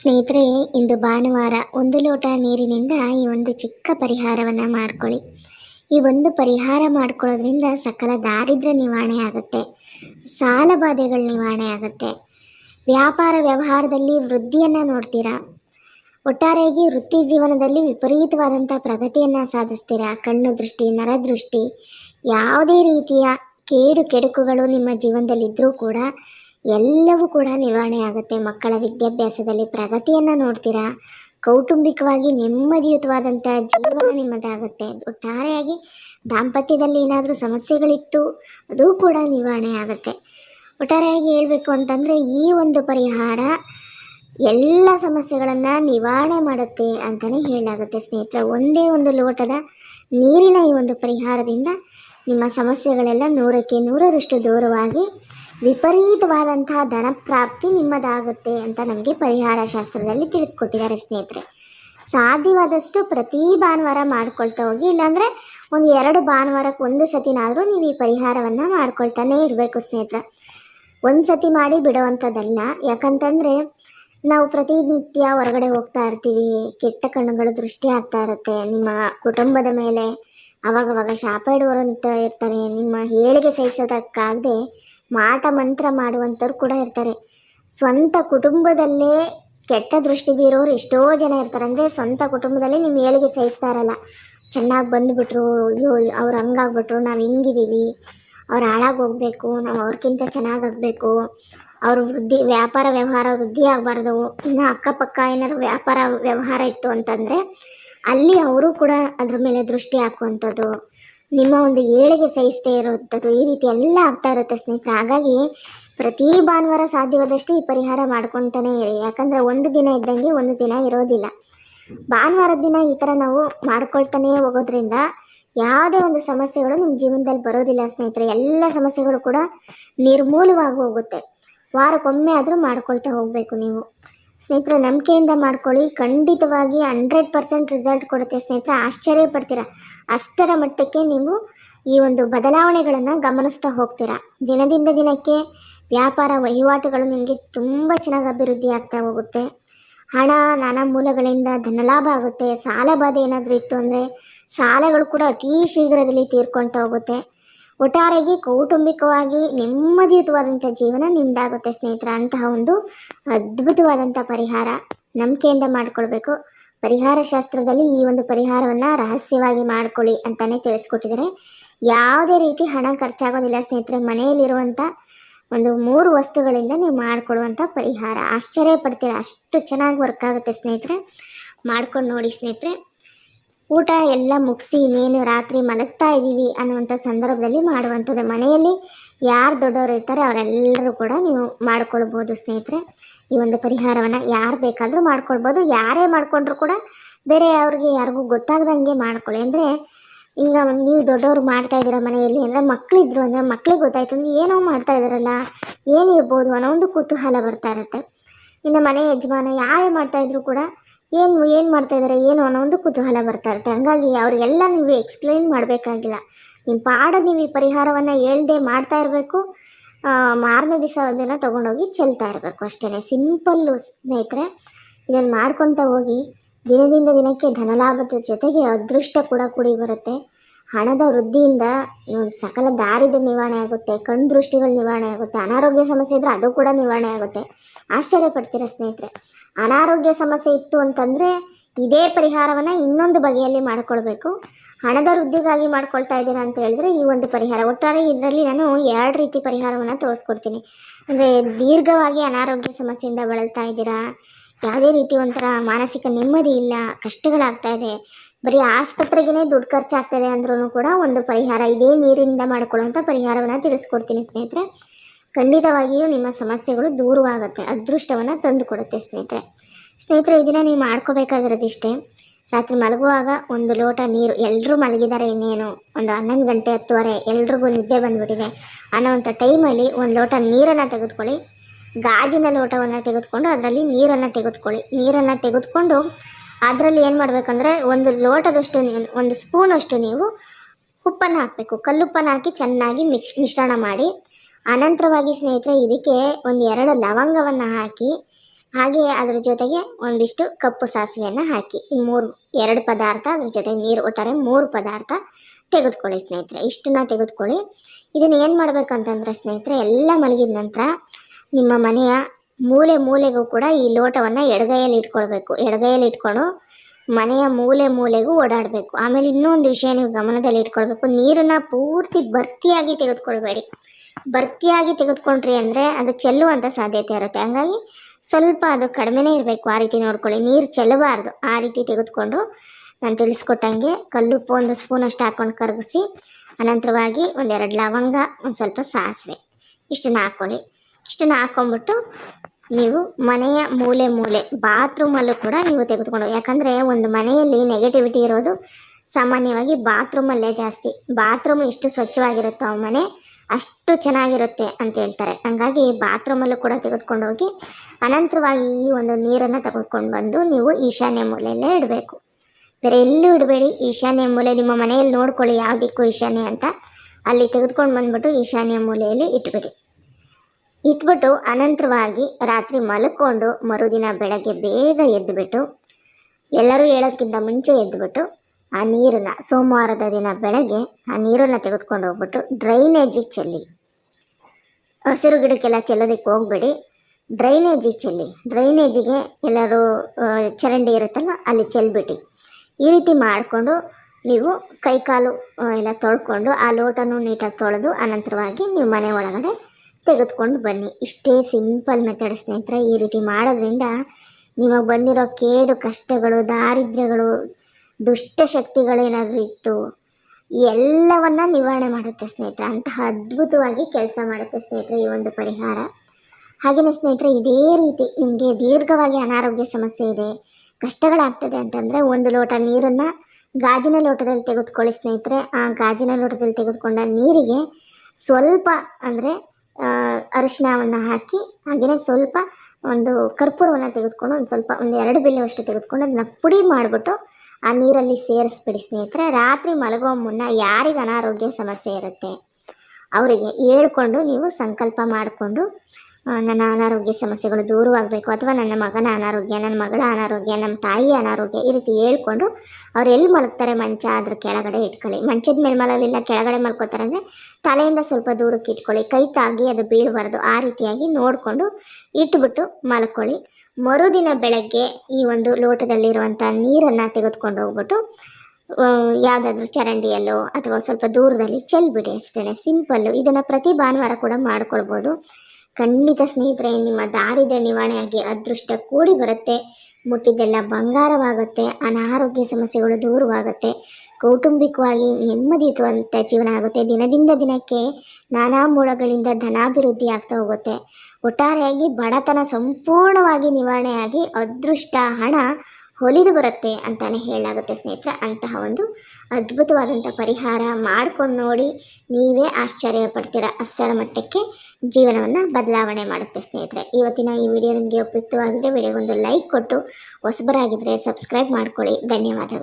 ಸ್ನೇಹಿತರೆ, ಇಂದು ಭಾನುವಾರ ಒಂದು ಲೋಟ ನೀರಿನಿಂದ ಈ ಒಂದು ಚಿಕ್ಕ ಪರಿಹಾರವನ್ನು ಮಾಡ್ಕೊಳ್ಳಿ. ಈ ಒಂದು ಪರಿಹಾರ ಮಾಡ್ಕೊಳ್ಳೋದ್ರಿಂದ ಸಕಲ ದಾರಿದ್ರ್ಯ ನಿವಾರಣೆ ಆಗುತ್ತೆ, ಸಾಲ ಬಾಧೆಗಳು ನಿವಾರಣೆ ಆಗುತ್ತೆ. ವ್ಯಾಪಾರ ವ್ಯವಹಾರದಲ್ಲಿ ವೃದ್ಧಿಯನ್ನು ನೋಡ್ತೀರಾ? ಒಟ್ಟಾರೆಯಾಗಿ ವೃತ್ತಿ ಜೀವನದಲ್ಲಿ ವಿಪರೀತವಾದಂಥ ಪ್ರಗತಿಯನ್ನು ಸಾಧಿಸ್ತೀರಾ? ಕಣ್ಣು ದೃಷ್ಟಿ ನರದೃಷ್ಟಿ ಯಾವುದೇ ರೀತಿಯ ಕೇಡು ಕೆಡುಕುಗಳು ನಿಮ್ಮ ಜೀವನದಲ್ಲಿದ್ದರೂ ಕೂಡ ಎಲ್ಲವೂ ಕೂಡ ನಿವಾರಣೆ ಆಗುತ್ತೆ. ಮಕ್ಕಳ ವಿದ್ಯಾಭ್ಯಾಸದಲ್ಲಿ ಪ್ರಗತಿಯನ್ನು ನೋಡ್ತೀರಾ? ಕೌಟುಂಬಿಕವಾಗಿ ನೆಮ್ಮದಿಯುತವಾದಂಥ ಜೀವನ ನಿಮ್ಮದಾಗುತ್ತೆ. ಒಟ್ಟಾರೆಯಾಗಿ ದಾಂಪತ್ಯದಲ್ಲಿ ಏನಾದರೂ ಸಮಸ್ಯೆಗಳಿತ್ತು, ಅದು ಕೂಡ ನಿವಾರಣೆ ಆಗುತ್ತೆ. ಒಟ್ಟಾರೆಯಾಗಿ ಹೇಳಬೇಕು ಅಂತಂದರೆ, ಈ ಒಂದು ಪರಿಹಾರ ಎಲ್ಲ ಸಮಸ್ಯೆಗಳನ್ನು ನಿವಾರಣೆ ಮಾಡುತ್ತೆ ಅಂತಲೇ ಹೇಳಲಾಗುತ್ತೆ ಸ್ನೇಹಿತರೆ. ಒಂದೇ ಒಂದು ಲೋಟದ ನೀರಿನ ಈ ಒಂದು ಪರಿಹಾರದಿಂದ ನಿಮ್ಮ ಸಮಸ್ಯೆಗಳೆಲ್ಲ ನೂರಕ್ಕೆ ನೂರರಷ್ಟು ದೂರವಾಗಿ ವಿಪರೀತವಾದಂತಹ ಧನ ಪ್ರಾಪ್ತಿ ನಿಮ್ಮದಾಗುತ್ತೆ ಅಂತ ನಮಗೆ ಪರಿಹಾರ ಶಾಸ್ತ್ರದಲ್ಲಿ ತಿಳಿಸ್ಕೊಟ್ಟಿದ್ದಾರೆ ಸ್ನೇಹಿತರೆ. ಸಾಧ್ಯವಾದಷ್ಟು ಪ್ರತಿ ಭಾನುವಾರ ಮಾಡ್ಕೊಳ್ತಾ ಹೋಗಿ, ಇಲ್ಲಾಂದರೆ ಒಂದು ಎರಡು ಭಾನುವಾರಕ್ಕೆ ಒಂದು ಸತಿನಾದರೂ ನೀವು ಈ ಪರಿಹಾರವನ್ನು ಮಾಡ್ಕೊಳ್ತಾನೇ ಇರಬೇಕು ಸ್ನೇಹಿತರೆ. ಒಂದು ಸತಿ ಮಾಡಿ ಬಿಡುವಂಥದ್ದಲ್ಲ. ಯಾಕಂತಂದರೆ ನಾವು ಪ್ರತಿನಿತ್ಯ ಹೊರಗಡೆ ಹೋಗ್ತಾ ಇರ್ತೀವಿ, ಕೆಟ್ಟ ಕಣ್ಣುಗಳು ದೃಷ್ಟಿ ಆಗ್ತಾ ಇರುತ್ತೆ. ನಿಮ್ಮ ಕುಟುಂಬದ ಮೇಲೆ ಅವಾಗವಾಗ ಶಾಪ ಇಡುವಂತ ಇರ್ತಾರೆ. ನಿಮ್ಮ ಹೇಳಿಗೆ ಸಹಿಸೋದಕ್ಕಾಗದೆ ಮಾಟ ಮಂತ್ರ ಮಾಡುವಂಥವ್ರು ಕೂಡ ಇರ್ತಾರೆ. ಸ್ವಂತ ಕುಟುಂಬದಲ್ಲೇ ಕೆಟ್ಟ ದೃಷ್ಟಿ ಬೀರೋರು ಎಷ್ಟೋ ಜನ ಇರ್ತಾರೆ. ಅಂದರೆ ಸ್ವಂತ ಕುಟುಂಬದಲ್ಲಿ ನಿಮ್ಮ ಏಳಿಗೆ ಸಹಿಸ್ತಾ ಇರಲ್ಲ. ಚೆನ್ನಾಗಿ ಬಂದುಬಿಟ್ರು, ಅಯ್ಯೋ, ಅವ್ರು ಹಂಗಾಗ್ಬಿಟ್ರು, ನಾವು ಹಿಂಗಿದ್ದೀವಿ ಅವ್ರು ಹಾಳಾಗಿ ಹೋಗ್ಬೇಕು, ನಾವು ಅವ್ರಿಗಿಂತ ಚೆನ್ನಾಗಾಗಬೇಕು ಅವ್ರ ವೃದ್ಧಿ, ವ್ಯಾಪಾರ ವ್ಯವಹಾರ ವೃದ್ಧಿ ಆಗಬಾರ್ದು. ಇನ್ನು ಅಕ್ಕಪಕ್ಕ ಏನಾದ್ರು ವ್ಯಾಪಾರ ವ್ಯವಹಾರ ಇತ್ತು ಅಂತಂದರೆ ಅಲ್ಲಿ ಅವರು ಕೂಡ ಅದ್ರ ಮೇಲೆ ದೃಷ್ಟಿ ಹಾಕುವಂಥದ್ದು. ನಿಮ್ಮ ಒಂದು ಏಳಿಗೆ ಸಹಿಸದೇ ಇರುವಂಥದ್ದು ಈ ರೀತಿ ಎಲ್ಲ ಆಗ್ತಾ ಇರುತ್ತೆ ಸ್ನೇಹಿತರೆ. ಹಾಗಾಗಿ ಪ್ರತಿ ಭಾನುವಾರ ಸಾಧ್ಯವಾದಷ್ಟು ಈ ಪರಿಹಾರ ಮಾಡ್ಕೊತಾನೆ ಇರಿ. ಯಾಕಂದರೆ ಒಂದು ದಿನ ಇದ್ದಂಗೆ ಒಂದು ದಿನ ಇರೋದಿಲ್ಲ. ಭಾನುವಾರದ ದಿನ ಈ ಥರ ನಾವು ಮಾಡ್ಕೊಳ್ತಾನೆ ಹೋಗೋದ್ರಿಂದ ಯಾವುದೇ ಒಂದು ಸಮಸ್ಯೆಗಳು ನಿಮ್ಮ ಜೀವನದಲ್ಲಿ ಬರೋದಿಲ್ಲ ಸ್ನೇಹಿತರೆ. ಎಲ್ಲ ಸಮಸ್ಯೆಗಳು ಕೂಡ ನಿರ್ಮೂಲವಾಗಿ ಹೋಗುತ್ತೆ. ವಾರಕ್ಕೊಮ್ಮೆ ಆದರೂ ಮಾಡ್ಕೊಳ್ತಾ ಹೋಗಬೇಕು ನೀವು. ಸ್ನೇಹಿತರೆ, ನಂಬಿಕೆಯಿಂದ ಮಾಡ್ಕೊಳ್ಳಿ. ಖಂಡಿತವಾಗಿ ಹಂಡ್ರೆಡ್ ಪರ್ಸೆಂಟ್ ರಿಸಲ್ಟ್ ಕೊಡುತ್ತೆ ಸ್ನೇಹಿತರೆ. ಆಶ್ಚರ್ಯ ಪಡ್ತೀರಾ? ಅಷ್ಟರ ಮಟ್ಟಕ್ಕೆ ನೀವು ಈ ಒಂದು ಬದಲಾವಣೆಗಳನ್ನು ಗಮನಿಸ್ತಾ ಹೋಗ್ತೀರಾ? ದಿನದಿಂದ ದಿನಕ್ಕೆ ವ್ಯಾಪಾರ ವಹಿವಾಟುಗಳು ನಿಮಗೆ ತುಂಬ ಚೆನ್ನಾಗಿ ಅಭಿವೃದ್ಧಿ ಆಗ್ತಾ ಹೋಗುತ್ತೆ. ಹಣ, ನಾನಾ ಮೂಲಗಳಿಂದ ಧನಲಾಭ ಆಗುತ್ತೆ. ಸಾಲ ಬಾಧೆ ಏನಾದರೂ ಇತ್ತು ಅಂದರೆ ಸಾಲಗಳು ಕೂಡ ಅತೀ ಶೀಘ್ರದಲ್ಲಿ ತೀರ್ಕೊಳ್ತಾ ಹೋಗುತ್ತೆ. ಒಟ್ಟಾರೆಯಾಗಿ ಕೌಟುಂಬಿಕವಾಗಿ ನೆಮ್ಮದಿಯುತವಾದಂಥ ಜೀವನ ನಿಮ್ಮದಾಗುತ್ತೆ ಸ್ನೇಹಿತರ. ಅಂತಹ ಒಂದು ಅದ್ಭುತವಾದಂಥ ಪರಿಹಾರ ನಂಬಿಕೆಯಿಂದ ಮಾಡಿಕೊಳ್ಬೇಕು. ಪರಿಹಾರ ಶಾಸ್ತ್ರದಲ್ಲಿ ಈ ಒಂದು ಪರಿಹಾರವನ್ನು ರಹಸ್ಯವಾಗಿ ಮಾಡ್ಕೊಳ್ಳಿ ಅಂತಲೇ ತಿಳಿಸ್ಕೊಟ್ಟಿದ್ದಾರೆ. ಯಾವುದೇ ರೀತಿ ಹಣ ಖರ್ಚಾಗೋದಿಲ್ಲ ಸ್ನೇಹಿತರೆ. ಮನೆಯಲ್ಲಿರುವಂಥ ಒಂದು ಮೂರು ವಸ್ತುಗಳಿಂದ ನೀವು ಮಾಡಿಕೊಡುವಂಥ ಪರಿಹಾರ. ಆಶ್ಚರ್ಯ ಪಡ್ತೀರ. ಅಷ್ಟು ಚೆನ್ನಾಗಿ ವರ್ಕ್ ಆಗುತ್ತೆ ಸ್ನೇಹಿತರೆ. ಮಾಡ್ಕೊಂಡು ನೋಡಿ ಸ್ನೇಹಿತರೆ. ಊಟ ಎಲ್ಲ ಮುಗಿಸಿ ಇನ್ನೇನು ರಾತ್ರಿ ಮಲಗ್ತಾ ಇದ್ದೀವಿ ಅನ್ನುವಂಥ ಸಂದರ್ಭದಲ್ಲಿ ಮಾಡುವಂಥದ್ದು. ಮನೆಯಲ್ಲಿ ಯಾರು ದೊಡ್ಡವರು ಇರ್ತಾರೆ ಅವರೆಲ್ಲರೂ ಕೂಡ ನೀವು ಮಾಡ್ಕೊಳ್ಬೋದು ಸ್ನೇಹಿತರೆ. ಈ ಒಂದು ಪರಿಹಾರವನ್ನು ಯಾರು ಬೇಕಾದರೂ ಮಾಡ್ಕೊಳ್ಬೋದು. ಯಾರೇ ಮಾಡಿಕೊಂಡ್ರು ಕೂಡ ಬೇರೆ ಅವ್ರಿಗೆ ಯಾರಿಗೂ ಗೊತ್ತಾಗ್ದಂಗೆ ಮಾಡ್ಕೊಳ್ಳಿ. ಅಂದರೆ ಈಗ ನೀವು ದೊಡ್ಡವರು ಮಾಡ್ತಾ ಇದ್ದೀರ ಮನೆಯಲ್ಲಿ ಅಂದರೆ ಮಕ್ಕಳಿದ್ರು ಅಂದರೆ ಮಕ್ಕಳಿಗೆ ಗೊತ್ತಾಯ್ತು ಅಂದರೆ ಏನೋ ಮಾಡ್ತಾ ಇದ್ದಾರಲ್ಲ ಏನಿರ್ಬೋದು ಅನ್ನೋ ಒಂದು ಕುತೂಹಲ ಬರ್ತಾ ಇರುತ್ತೆ. ಇನ್ನು ಮನೆ ಯಜಮಾನ ಯಾರೇ ಮಾಡ್ತಾ ಇದ್ರು ಕೂಡ ಏನು ಏನು ಮಾಡ್ತಾ ಇದ್ದಾರೆ ಏನು ಅನ್ನೋ ಒಂದು ಕುತೂಹಲ ಬರ್ತಾ ಇರುತ್ತೆ. ಹಂಗಾಗಿ ಅವರಿಗೆಲ್ಲ ನೀವು ಎಕ್ಸ್ಪ್ಲೈನ್ ಮಾಡಬೇಕಾಗಿಲ್ಲ. ನಿಮ್ಮ ಪಾಡ ನೀವು ಈ ಪರಿಹಾರವನ್ನು ಹೇಳ್ದೆ ಮಾಡ್ತಾ ಇರಬೇಕು. ಮಾರನೇ ದಿವಸ ಅದನ್ನು ತೊಗೊಂಡೋಗಿ ಚೆಲ್ತಾ ಇರಬೇಕು ಅಷ್ಟೇ ಸಿಂಪಲ್ಲು ಸ್ನೇಹಿತರೆ ಇದನ್ನು ಮಾಡ್ಕೊತಾ ಹೋಗಿ ದಿನದಿಂದ ದಿನಕ್ಕೆ ಧನಲಾಭದ ಜೊತೆಗೆ ಅದೃಷ್ಟ ಕೂಡ ಕೂಡಿ ಬರುತ್ತೆ. ಹಣದ ವೃದ್ಧಿಯಿಂದ ಸಕಲ ದಾರಿದ ನಿವಾರಣೆ ಆಗುತ್ತೆ ಕಣ್ ದೃಷ್ಟಿಗಳು ನಿವಾರಣೆ ಆಗುತ್ತೆ, ಅನಾರೋಗ್ಯ ಸಮಸ್ಯೆ ಇದ್ರೆ ಅದು ಕೂಡ ನಿವಾರಣೆ ಆಗುತ್ತೆ. ಆಶ್ಚರ್ಯ ಪಡ್ತೀರ ಸ್ನೇಹಿತರೆ? ಅನಾರೋಗ್ಯ ಸಮಸ್ಯೆ ಇತ್ತು ಅಂತಂದ್ರೆ ಇದೇ ಪರಿಹಾರವನ್ನ ಇನ್ನೊಂದು ಬಗೆಯಲ್ಲಿ ಮಾಡ್ಕೊಳ್ಬೇಕು. ಹಣದ ವೃದ್ಧಿಗಾಗಿ ಮಾಡ್ಕೊಳ್ತಾ ಇದ್ದೀರಾ ಅಂತ ಹೇಳಿದ್ರೆ ಈ ಒಂದು ಪರಿಹಾರ. ಒಟ್ಟಾರೆ ಇದರಲ್ಲಿ ನಾನು ಎರಡು ರೀತಿ ಪರಿಹಾರವನ್ನ ತೋರಿಸ್ಕೊಡ್ತೀನಿ. ಅಂದ್ರೆ ದೀರ್ಘವಾಗಿ ಅನಾರೋಗ್ಯ ಸಮಸ್ಯೆಯಿಂದ ಬಳಲ್ತಾ ಇದ್ದೀರಾ? ಯಾವುದೇ ರೀತಿ ಒಂಥರ ಮಾನಸಿಕ ನೆಮ್ಮದಿ ಇಲ್ಲ, ಕಷ್ಟಗಳಾಗ್ತಾ ಇದೆ ಬರೀ ಆಸ್ಪತ್ರೆಗೇ ದುಡ್ಡು ಖರ್ಚಾಗ್ತದೆ ಅಂದ್ರೂ ಕೂಡ ಒಂದು ಪರಿಹಾರ, ಇದೇ ನೀರಿನಿಂದ ಮಾಡ್ಕೊಳ್ಳುವಂಥ ಪರಿಹಾರವನ್ನು ತಿಳಿಸ್ಕೊಡ್ತೀನಿ ಸ್ನೇಹಿತರೆ. ಖಂಡಿತವಾಗಿಯೂ ನಿಮ್ಮ ಸಮಸ್ಯೆಗಳು ದೂರವಾಗುತ್ತೆ, ಅದೃಷ್ಟವನ್ನು ತಂದು ಕೊಡುತ್ತೆ ಸ್ನೇಹಿತರೆ ಸ್ನೇಹಿತರೆ ಇದನ್ನು ನೀವು ಮಾಡ್ಕೋಬೇಕಾಗಿರೋದಿಷ್ಟೇ. ರಾತ್ರಿ ಮಲಗುವಾಗ ಒಂದು ಲೋಟ ನೀರು ಎಲ್ಲರೂ ಮಲಗಿದ್ದಾರೆ ಇನ್ನೇನು, ಒಂದು ಹನ್ನೊಂದು ಗಂಟೆ ಹತ್ತುವರೆ, ಎಲ್ರಿಗೂ ನಿದ್ದೆ ಬಂದುಬಿಟ್ಟಿದೆ. ಅನ್ನೋವಂಥ ಟೈಮಲ್ಲಿ ಒಂದು ಲೋಟ ನೀರನ್ನು ತೆಗೆದುಕೊಳ್ಳಿ. ಗಾಜಿನ ಲೋಟವನ್ನು ತೆಗೆದುಕೊಂಡು ಅದರಲ್ಲಿ ನೀರನ್ನು ತೆಗೆದುಕೊಳ್ಳಿ. ನೀರನ್ನು ತೆಗೆದುಕೊಂಡು ಅದರಲ್ಲಿ ಏನು ಮಾಡಬೇಕಂದ್ರೆ ಒಂದು ಲೋಟದಷ್ಟು ಒಂದು ಸ್ಪೂನಷ್ಟು ನೀವು ಉಪ್ಪನ್ನು ಹಾಕಬೇಕು. ಕಲ್ಲುಪ್ಪನ್ನು ಹಾಕಿ ಚೆನ್ನಾಗಿ ಮಿಕ್ಸ್, ಮಿಶ್ರಣ ಮಾಡಿ, ಅನಂತರವಾಗಿ ಸ್ನೇಹಿತರೆ ಇದಕ್ಕೆ ಒಂದು ಎರಡು ಲವಂಗವನ್ನು ಹಾಕಿ ಹಾಗೆಯೇ ಅದರ ಜೊತೆಗೆ ಒಂದಿಷ್ಟು ಕಪ್ಪು ಸಾಸಿವೆಯನ್ನು ಹಾಕಿ, ಈ ಮೂರು, ಎರಡು ಪದಾರ್ಥ, ಅದ್ರ ಜೊತೆಗೆ ನೀರು ಒಟ್ಟಾರೆ ಮೂರು ಪದಾರ್ಥ ತೆಗೆದುಕೊಳ್ಳಿ ಸ್ನೇಹಿತರೆ. ಇಷ್ಟನ್ನ ತೆಗೆದುಕೊಳ್ಳಿ. ಇದನ್ನು ಏನು ಮಾಡಬೇಕಂತಂದ್ರೆ ಸ್ನೇಹಿತರೆ, ಎಲ್ಲ ಮಲಗಿದ ನಂತರ ನಿಮ್ಮ ಮನೆಯ ಮೂಲೆ ಮೂಲೆಗೂ ಕೂಡ ಈ ಲೋಟವನ್ನು ಎಡಗೈಯಲ್ಲಿ ಇಟ್ಕೊಳ್ಬೇಕು. ಎಡಗೈಯಲ್ಲಿ ಇಟ್ಕೊಂಡು ಮನೆಯ ಮೂಲೆ ಮೂಲೆಗೂ ಓಡಾಡಬೇಕು. ಆಮೇಲೆ ಇನ್ನೊಂದು ವಿಷಯ ನೀವು ಗಮನದಲ್ಲಿ ಇಟ್ಕೊಳ್ಬೇಕು. ನೀರನ್ನು ಪೂರ್ತಿ ಭರ್ತಿಯಾಗಿ ತೆಗೆದುಕೊಳ್ಬೇಡಿ. ಭರ್ತಿಯಾಗಿ ತೆಗೆದುಕೊಂಡ್ರಿ ಅಂದರೆ ಅದು ಚೆಲ್ಲುವಂಥ ಸಾಧ್ಯತೆ ಇರುತ್ತೆ. ಹಂಗಾಗಿ ಸ್ವಲ್ಪ ಅದು ಕಡಿಮೆನೇ ಇರಬೇಕು ಆ ರೀತಿ ನೋಡ್ಕೊಳ್ಳಿ. ನೀರು ಚೆಲ್ಲಬಾರ್ದು. ಆ ರೀತಿ ತೆಗೆದುಕೊಂಡು ನಾನು ತಿಳಿಸ್ಕೊಟ್ಟಂಗೆ ಕಲ್ಲುಪ್ಪು ಒಂದು ಸ್ಪೂನಷ್ಟು ಹಾಕ್ಕೊಂಡು ಕರಗಿಸಿ ಅನಂತರವಾಗಿ ಒಂದೆರಡು ಲವಂಗ, ಒಂದು ಸ್ವಲ್ಪ ಸಾಸಿವೆ ಇಷ್ಟನ್ನು ಹಾಕ್ಕೊಳ್ಳಿ ಇಷ್ಟನ್ನ ಹಾಕೊಂಡ್ಬಿಟ್ಟು ನೀವು ಮನೆಯ ಮೂಲೆ ಮೂಲೆ ಬಾತ್ರೂಮಲ್ಲೂ ಕೂಡ ನೀವು ತೆಗೆದುಕೊಂಡು ಯಾಕಂದರೆ ಒಂದು ಮನೆಯಲ್ಲಿ ನೆಗೆಟಿವಿಟಿ ಇರೋದು ಸಾಮಾನ್ಯವಾಗಿ ಬಾತ್ರೂಮಲ್ಲೇ ಜಾಸ್ತಿ. ಬಾತ್ರೂಮ್ ಎಷ್ಟು ಸ್ವಚ್ಛವಾಗಿರುತ್ತೋ ಮನೆ ಅಷ್ಟು ಚೆನ್ನಾಗಿರುತ್ತೆ ಅಂತ ಹೇಳ್ತಾರೆ. ಹಂಗಾಗಿ ಬಾತ್ರೂಮಲ್ಲೂ ಕೂಡ ತೆಗೆದುಕೊಂಡು ಹೋಗಿ ಅನಂತರವಾಗಿ ಈ ಒಂದು ನೀರನ್ನು ತೆಗೆದುಕೊಂಡು ಬಂದು ನೀವು ಈಶಾನ್ಯ ಮೂಲೆಯಲ್ಲೇ ಇಡಬೇಕು. ಬೇರೆ ಎಲ್ಲೂ ಇಡಬೇಡಿ. ಈಶಾನ್ಯ ಮೂಲೆ ನಿಮ್ಮ ಮನೆಯಲ್ಲಿ ನೋಡ್ಕೊಳ್ಳಿ ಯಾವ ದಿಕ್ಕು ಈಶಾನ್ಯ ಅಂತ. ಅಲ್ಲಿ ತೆಗೆದುಕೊಂಡು ಬಂದ್ಬಿಟ್ಟು ಈಶಾನ್ಯ ಮೂಲೆಯಲ್ಲಿ ಇಟ್ಬಿಡಿ. ಇಟ್ಬಿಟ್ಟು ಅನಂತರವಾಗಿ ರಾತ್ರಿ ಮಲ್ಕೊಂಡು ಮರುದಿನ ಬೆಳಗ್ಗೆ ಬೇಗ ಎದ್ದುಬಿಟ್ಟು ಎಲ್ಲರೂ ಹೇಳೋಕ್ಕಿಂತ ಮುಂಚೆ ಎದ್ದುಬಿಟ್ಟು ಆ ನೀರನ್ನು ಸೋಮವಾರದ ದಿನ ಬೆಳಗ್ಗೆ ಆ ನೀರನ್ನು ತೆಗೆದುಕೊಂಡು ಹೋಗ್ಬಿಟ್ಟು ಡ್ರೈನೇಜಿಗೆ ಚೆಲ್ಲಿ. ಹಸಿರು ಗಿಡಕ್ಕೆಲ್ಲ ಚೆಲ್ಲೋದಕ್ಕೆ ಹೋಗ್ಬೇಡಿ. ಡ್ರೈನೇಜಿಗೆ ಚೆಲ್ಲಿ. ಡ್ರೈನೇಜಿಗೆ ಎಲ್ಲರೂ ಚರಂಡಿ ಇರುತ್ತಲ್ಲ ಅಲ್ಲಿ ಚೆಲ್ಬಿಟ್ಟು ಈ ರೀತಿ ಮಾಡಿಕೊಂಡು ನೀವು ಕೈಕಾಲು ಎಲ್ಲ ತೊಳ್ಕೊಂಡು ಆ ಲೋಟನೂ ನೀಟಾಗಿ ತೊಳೆದು ಅನಂತರವಾಗಿ ನೀವು ಮನೆ ಒಳಗಡೆ ತೆಗೆದುಕೊಂಡು ಬನ್ನಿ. ಇಷ್ಟೇ ಸಿಂಪಲ್ ಮೆಥಡ್ ಸ್ನೇಹಿತರೆ, ಈ ರೀತಿ ಮಾಡೋದ್ರಿಂದ ನಿಮಗೆ ಬಂದಿರೋ ಕೇಡು ಕಷ್ಟಗಳು, ದಾರಿದ್ರ್ಯಗಳು ದುಷ್ಟಶಕ್ತಿಗಳೇನಾದರೂ ಇತ್ತು, ಎಲ್ಲವನ್ನು ಎಲ್ಲವನ್ನ ನಿವಾರಣೆ ಮಾಡುತ್ತೆ ಸ್ನೇಹಿತರೆ. ಅಂತಹ ಅದ್ಭುತವಾಗಿ ಕೆಲಸ ಮಾಡುತ್ತೆ ಸ್ನೇಹಿತರೆ ಈ ಒಂದು ಪರಿಹಾರ. ಹಾಗೆಯೇ ಸ್ನೇಹಿತರೆ, ಇದೇ ರೀತಿ ನಿಮಗೆ ದೀರ್ಘವಾಗಿ ಅನಾರೋಗ್ಯ ಸಮಸ್ಯೆ ಇದೆ ಕಷ್ಟಗಳಾಗ್ತದೆ ಅಂತಂದರೆ ಒಂದು ಲೋಟ ನೀರನ್ನು ಗಾಜಿನ ಲೋಟದಲ್ಲಿ ತೆಗೆದುಕೊಳ್ಳಿ ಸ್ನೇಹಿತರೆ. ಆ ಗಾಜಿನ ಲೋಟದಲ್ಲಿ ತೆಗೆದುಕೊಂಡ ನೀರಿಗೆ ಸ್ವಲ್ಪ ಅಂದರೆ ಅರಿಶಿಣವನ್ನು ಹಾಕಿ ಹಾಗೆಯೇ ಸ್ವಲ್ಪ ಒಂದು ಕರ್ಪೂರವನ್ನು ತೆಗೆದುಕೊಂಡು ಒಂದು ಸ್ವಲ್ಪ ಒಂದು ಎರಡು ಬಿಲ್ಲವಷ್ಟು ತೆಗೆದುಕೊಂಡು ಅದನ್ನ ಪುಡಿ ಮಾಡಿಬಿಟ್ಟು ಆ ನೀರಲ್ಲಿ ಸೇರಿಸ್ಬಿಡಿ ಸ್ನೇಹಿತರೆ. ರಾತ್ರಿ ಮಲಗುವ ಮುನ್ನ ಯಾರಿಗೆ ಅನಾರೋಗ್ಯ ಸಮಸ್ಯೆ ಇರುತ್ತೆ, ಅವರಿಗೆ ಹೇಳ್ಕೊಂಡು ನೀವು ಸಂಕಲ್ಪ ಮಾಡಿಕೊಂಡು ನನ್ನ ಅನಾರೋಗ್ಯ ಸಮಸ್ಯೆಗಳು ದೂರವಾಗಬೇಕು ಅಥವಾ ನನ್ನ ಮಗನ ಅನಾರೋಗ್ಯ, ನನ್ನ ಮಗಳ ಅನಾರೋಗ್ಯ, ನಮ್ಮ ತಾಯಿಯ ಅನಾರೋಗ್ಯ ಈ ರೀತಿ ಹೇಳ್ಕೊಂಡು ಅವ್ರು ಎಲ್ಲಿ ಮಲಗ್ತಾರೆ ಮಂಚ ಅದ್ರ ಕೆಳಗಡೆ ಇಟ್ಕೊಳ್ಳಿ. ಮಂಚದ ಮೇಲೆ ಮಲಗಲಿಲ್ಲ ಕೆಳಗಡೆ ಮಲ್ಕೋತಾರೆ ಅಂದರೆ ತಲೆಯಿಂದ ಸ್ವಲ್ಪ ದೂರಕ್ಕೆ ಇಟ್ಕೊಳ್ಳಿ. ಕೈ ತಾಗಿ ಅದು ಬೀಳಬಾರ್ದು. ಆ ರೀತಿಯಾಗಿ ನೋಡಿಕೊಂಡು ಇಟ್ಬಿಟ್ಟು ಮಲ್ಕೊಳ್ಳಿ. ಮರುದಿನ ಬೆಳಗ್ಗೆ ಈ ಒಂದು ಲೋಟದಲ್ಲಿರುವಂಥ ನೀರನ್ನು ತೆಗೆದುಕೊಂಡು ಹೋಗ್ಬಿಟ್ಟು ಯಾವುದಾದ್ರೂ ಚರಂಡಿಯಲ್ಲೋ ಅಥವಾ ಸ್ವಲ್ಪ ದೂರದಲ್ಲಿ ಚೆಲ್ಬಿಡಿ ಅಷ್ಟೇ ಸಿಂಪಲ್ಲು. ಇದನ್ನು ಪ್ರತಿ ಭಾನುವಾರ ಕೂಡ ಮಾಡ್ಕೊಳ್ಬೋದು. ಖಂಡಿತ ಸ್ನೇಹಿತರೆ, ನಿಮ್ಮ ದಾರಿದ್ರ್ಯ ನಿವಾರಣೆಯಾಗಿ ಅದೃಷ್ಟ ಕೂಡಿ ಬರುತ್ತೆ. ಮುಟ್ಟಿದ್ದೆಲ್ಲ ಬಂಗಾರವಾಗುತ್ತೆ, ಅನಾರೋಗ್ಯ ಸಮಸ್ಯೆಗಳು ದೂರವಾಗುತ್ತೆ, ಕೌಟುಂಬಿಕವಾಗಿ ನೆಮ್ಮದಿಯುತವಂತ ಜೀವನ ಆಗುತ್ತೆ. ದಿನದಿಂದ ದಿನಕ್ಕೆ ನಾನಾ ಮೂಲಗಳಿಂದ ಧನಾಭಿವೃದ್ಧಿ ಆಗ್ತಾ ಹೋಗುತ್ತೆ. ಒಟ್ಟಾರೆಯಾಗಿ ಬಡತನ ಸಂಪೂರ್ಣವಾಗಿ ನಿವಾರಣೆಯಾಗಿ ಅದೃಷ್ಟ, ಹಣ ಹೊಲಿದು ಬರುತ್ತೆ ಅಂತಾನೆ ಹೇಳಲಾಗುತ್ತೆ ಸ್ನೇಹಿತರೆ. ಅಂತಹ ಒಂದು ಅದ್ಭುತವಾದಂಥ ಪರಿಹಾರ ಮಾಡ್ಕೊಂಡು ನೋಡಿ ನೀವೇ ಆಶ್ಚರ್ಯ ಪಡ್ತೀರ. ಅಷ್ಟರ ಮಟ್ಟಕ್ಕೆ ಜೀವನವನ್ನು ಬದಲಾವಣೆ ಮಾಡುತ್ತೆ ಸ್ನೇಹಿತರೆ. ಇವತ್ತಿನ ಈ ವಿಡಿಯೋ ನಿಮಗೆ ಉಪಯುಕ್ತವಾಗಿದ್ದರೆ ವಿಡಿಯೋಗೊಂದು ಲೈಕ್ ಕೊಟ್ಟು ಹೊಸಬರಾಗಿದ್ದರೆ ಸಬ್ಸ್ಕ್ರೈಬ್ ಮಾಡ್ಕೊಳ್ಳಿ. ಧನ್ಯವಾದಗಳು.